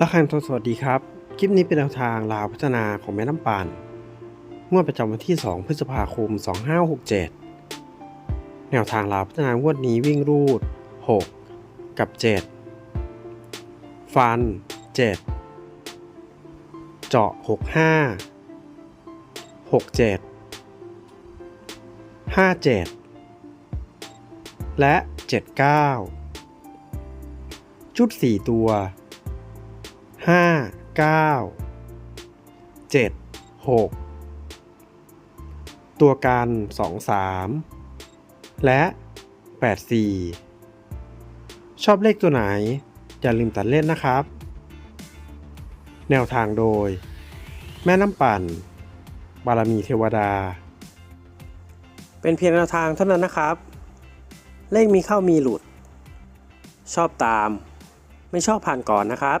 ละคังทองสวัสดีครับ คลิปนี้เป็นแนวทางลาวพัฒนาของแม่น้ำปานงวดประจำวันที่ 2 พฤษภาคม 2567 แนวทางลาวพัฒนางวดนี้วิ่งรูด 6 กับ 7 ฟัน 7 เจาะ 65 67 57 และ 79 ชุด 4 ตัว ห้าเก้าเจ็ดหกตัวกันสองสามและแปดสี่ชอบเลขตัวไหน อย่าลืมตัดเล่นนะครับ แนวทางโดย แม่น้ำปั่น บารมีเทวดา เป็นเพียงแนวทางเท่านั้นนะครับ เลขมีเข้ามีหลุด ชอบตาม ไม่ชอบผ่านก่อนนะครับ